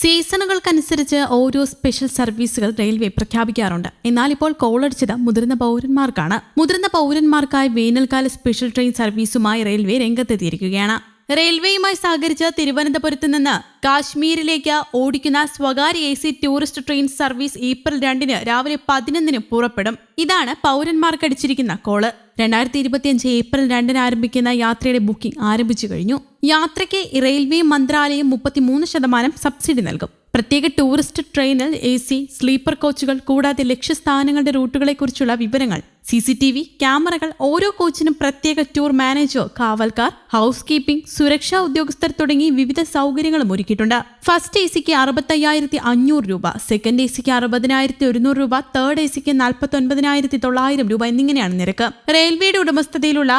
സീസണുകൾക്കനുസരിച്ച് ഓരോ സ്പെഷ്യൽ സർവീസുകൾ റെയിൽവേ പ്രഖ്യാപിക്കാറുണ്ട്. എന്നാൽ ഇപ്പോൾ കോളടിച്ചത് മുതിർന്ന പൗരന്മാർക്കാണ്. മുതിർന്ന പൗരന്മാർക്കായി വേനൽക്കാല സ്പെഷ്യൽ ട്രെയിൻ സർവീസുമായി റെയിൽവേ രംഗത്തെത്തിയിരിക്കുകയാണ്. റെയിൽവേയുമായി സഹകരിച്ച് തിരുവനന്തപുരത്ത് നിന്ന് കാശ്മീരിലേക്ക് ഓടിക്കുന്ന സ്വകാര്യ A C tourist train service April രണ്ടിന് രാവിലെ പതിനൊന്നിന് പുറപ്പെടും. ഇതാണ് പൗരന്മാർക്കടിച്ചിരിക്കുന്ന കോൾ. രണ്ടായിരത്തി ഇരുപത്തിയഞ്ച് ഏപ്രിൽ രണ്ടിന് ആരംഭിക്കുന്ന യാത്രയുടെ ബുക്കിംഗ് ആരംഭിച്ചു കഴിഞ്ഞു. യാത്രയ്ക്ക് റെയിൽവേ മന്ത്രാലയം മുപ്പത്തിമൂന്ന് ശതമാനം സബ്സിഡി നൽകും. പ്രത്യേക ടൂറിസ്റ്റ് ട്രെയിനിൽ എ സി സ്ലീപ്പർ കോച്ചുകൾ കൂടാതെ ലക്ഷ്യസ്ഥാനങ്ങളുടെ റൂട്ടുകളെക്കുറിച്ചുള്ള വിവരങ്ങൾ സി സി ടി വി ക്യാമറകൾ ഓരോ കോച്ചിനും പ്രത്യേക ടൂർ മാനേജർ കാവൽക്കാർ ഹൗസ് കീപ്പിംഗ് സുരക്ഷാ ഉദ്യോഗസ്ഥർ തുടങ്ങി വിവിധ സൗകര്യങ്ങളും ഒരുക്കിയിട്ടുണ്ട്. ഫസ്റ്റ് എ സിക്ക് അറുപത്തയ്യായിരത്തി അഞ്ഞൂറ് രൂപ സെക്കൻഡ് എ സിക്ക് അറുപതിനായിരത്തി ഒരുന്നൂറ് രൂപ തേർഡ് എ സിക്ക് നാൽപ്പത്തി ഒൻപതിനായിരത്തി തൊള്ളായിരം രൂപ എന്നിങ്ങനെയാണ് നിരക്ക്. റെയിൽവേയുടെ ഉടമസ്ഥതയിലുള്ള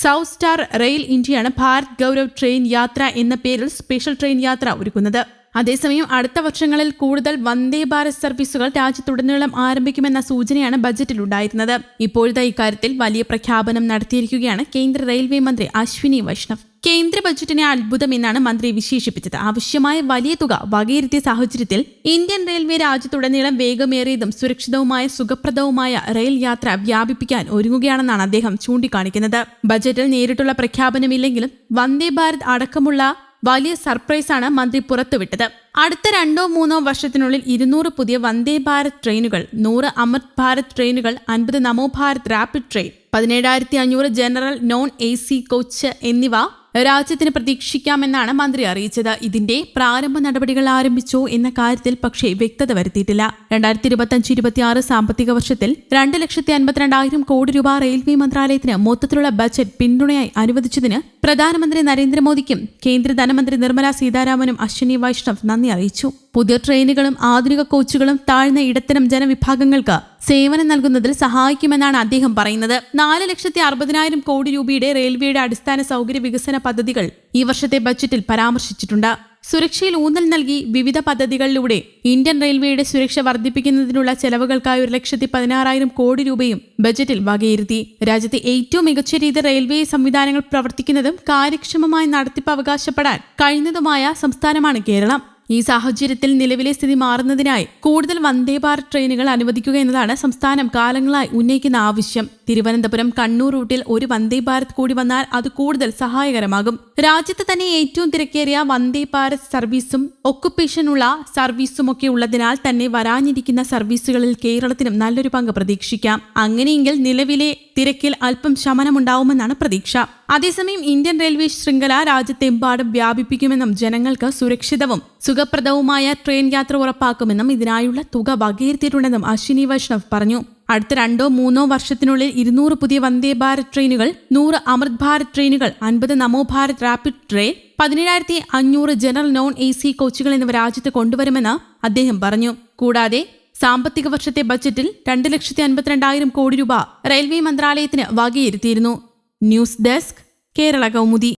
സൗത്ത് സ്റ്റാർ റെയിൽ ഇന്ത്യയാണ് ഭാരത് ഗൗരവ് ട്രെയിൻ യാത്ര എന്ന പേരിൽ സ്പെഷ്യൽ ട്രെയിൻ യാത്ര ഒരുക്കുന്നത്. അതേസമയം അടുത്ത വർഷങ്ങളിൽ കൂടുതൽ വന്ദേ ഭാരത് സർവീസുകൾ രാജ്യത്തുടനീളം ആരംഭിക്കുമെന്ന സൂചനയാണ് ബജറ്റിൽ ഉണ്ടായിരുന്നത് ഇപ്പോഴത്തെ ഇക്കാര്യത്തിൽ വലിയ പ്രഖ്യാപനം നടത്തിയിരിക്കുകയാണ് കേന്ദ്ര റെയിൽവേ മന്ത്രി അശ്വിനി വൈഷ്ണവ്. കേന്ദ്ര ബജറ്റിനെ അത്ഭുതം എന്നാണ് മന്ത്രി വിശേഷിപ്പിച്ചത്. ആവശ്യമായ വലിയ തുക വകയിരുത്തിയ സാഹചര്യത്തിൽ ഇന്ത്യൻ റെയിൽവേ രാജ്യത്തുടനീളം വേഗമേറിയതും സുരക്ഷിതവുമായ സുഖപ്രദവുമായ റെയിൽ യാത്ര വ്യാപിപ്പിക്കാൻ ഒരുങ്ങുകയാണെന്നാണ് അദ്ദേഹം ചൂണ്ടിക്കാണിക്കുന്നത്. ബജറ്റിൽ നേരിട്ടുള്ള പ്രഖ്യാപനമില്ലെങ്കിലും വന്ദേ ഭാരത് അടക്കമുള്ള വലിയ സർപ്രൈസാണ് മന്ത്രി പുറത്തുവിട്ടത്. അടുത്ത രണ്ടോ മൂന്നോ വർഷത്തിനുള്ളിൽ ഇരുന്നൂറ് പുതിയ വന്ദേ ഭാരത് ട്രെയിനുകൾ നൂറ് അമൃത് ഭാരത് ട്രെയിനുകൾ അൻപത് നമോ ഭാരത് റാപ്പിഡ് ട്രെയിൻ പതിനേഴായിരത്തി അഞ്ഞൂറ് general non A C coach എന്നിവ രാജ്യത്തിന് പ്രതീക്ഷിക്കാമെന്നാണ് മന്ത്രി അറിയിച്ചത്. ഇതിന്റെ പ്രാരംഭ നടപടികൾ ആരംഭിച്ചോ എന്ന കാര്യത്തിൽ പക്ഷേ വ്യക്തത വരുത്തിയിട്ടില്ല. രണ്ടായിരത്തി ഇരുപത്തിയഞ്ച് ഇരുപത്തിയാറ് സാമ്പത്തിക വർഷത്തിൽ രണ്ട് ലക്ഷത്തി അൻപത്തിരണ്ടായിരം കോടി രൂപ റെയിൽവേ മന്ത്രാലയത്തിന് മൊത്തത്തിലുള്ള ബജറ്റ് പിന്തുണയായി അനുവദിച്ചതിന് പ്രധാനമന്ത്രി നരേന്ദ്രമോദിക്കും കേന്ദ്ര ധനമന്ത്രി നിർമ്മല സീതാരാമനും അശ്വിനി വൈഷ്ണവ് നന്ദി അറിയിച്ചു. പുതിയ ട്രെയിനുകളും ആധുനിക കോച്ചുകളും താഴ്ന്ന ഇടത്തരം ജനവിഭാഗങ്ങൾക്ക് സേവനം നൽകുന്നതിൽ സഹായിക്കുമെന്നാണ് അദ്ദേഹം പറയുന്നത്. നാല് ലക്ഷത്തി അറുപതിനായിരം കോടി രൂപയുടെ റെയിൽവേയുടെ അടിസ്ഥാന സൗകര്യ വികസന പദ്ധതികൾ ഈ വർഷത്തെ ബജറ്റിൽ പരാമർശിച്ചിട്ടുണ്ട്. സുരക്ഷയിൽ ഊന്നൽ നൽകി വിവിധ പദ്ധതികളിലൂടെ ഇന്ത്യൻ റെയിൽവേയുടെ സുരക്ഷ വർദ്ധിപ്പിക്കുന്നതിനുള്ള ചെലവുകൾക്കായി ഒരു ലക്ഷത്തി പതിനാറായിരം കോടി രൂപയും ബജറ്റിൽ വകയിരുത്തി. രാജ്യത്തെ ഏറ്റവും മികച്ച രീതി റെയിൽവേ സംവിധാനങ്ങൾ പ്രവർത്തിക്കുന്നതും കാര്യക്ഷമമായി നടത്തിപ്പ് അവകാശപ്പെടാൻ കഴിയുന്നതുമായ സംസ്ഥാനമാണ് കേരളം. ഈ സാഹചര്യത്തിൽ നിലവിലെ സ്ഥിതി മാറുന്നതിനായി കൂടുതൽ വന്ദേ ഭാരത് ട്രെയിനുകൾ അനുവദിക്കുക എന്നതാണ് സംസ്ഥാനം കാലങ്ങളായി ഉന്നയിക്കുന്ന ആവശ്യം. തിരുവനന്തപുരം കണ്ണൂർ റൂട്ടിൽ ഒരു വന്ദേ ഭാരത് കൂടി വന്നാൽ അത് കൂടുതൽ സഹായകരമാകും. രാജ്യത്ത് തന്നെ ഏറ്റവും തിരക്കേറിയ വന്ദേ ഭാരത് സർവീസും ഒക്കുപ്പേഷനുള്ള സർവീസുമൊക്കെ ഉള്ളതിനാൽ തന്നെ വരാനിരിക്കുന്ന സർവീസുകളിൽ കേരളത്തിനും നല്ലൊരു പങ്ക് പ്രതീക്ഷിക്കാം. അങ്ങനെയെങ്കിൽ നിലവിലെ തിരക്കിൽ അല്പം ശമനമുണ്ടാവുമെന്നാണ് പ്രതീക്ഷ. അതേസമയം ഇന്ത്യൻ റെയിൽവേ ശൃംഖല രാജ്യത്തെമ്പാടും വ്യാപിപ്പിക്കുമെന്നും ജനങ്ങൾക്ക് സുരക്ഷിതവും സുഖപ്രദവുമായ ട്രെയിൻ യാത്ര ഉറപ്പാക്കുമെന്നും ഇതിനായുള്ള തുക വകയിരുത്തിയിട്ടുണ്ടെന്നും അശ്വിനി വൈഷ്ണവ് പറഞ്ഞു. അടുത്ത രണ്ടോ മൂന്നോ വർഷത്തിനുള്ളിൽ ഇരുന്നൂറ് പുതിയ വന്ദേ ഭാരത് ട്രെയിനുകൾ നൂറ് അമൃത് ഭാരത് ട്രെയിനുകൾ അൻപത് നമോ ഭാരത് റാപ്പിഡ് ട്രെയിൻ പതിനേഴായിരത്തി അഞ്ഞൂറ് ജനറൽ നോൺ എ സി കോച്ചുകൾ എന്നിവ രാജ്യത്ത് കൊണ്ടുവരുമെന്ന് അദ്ദേഹം പറഞ്ഞു. കൂടാതെ സാമ്പത്തിക വർഷത്തെ ബജറ്റിൽ രണ്ട് ലക്ഷത്തി അൻപത്തിരണ്ടായിരം കോടി രൂപ റെയിൽവേ മന്ത്രാലയത്തിന് വകയിരുത്തിയിരുന്നു. News desk Kerala Kaumudi.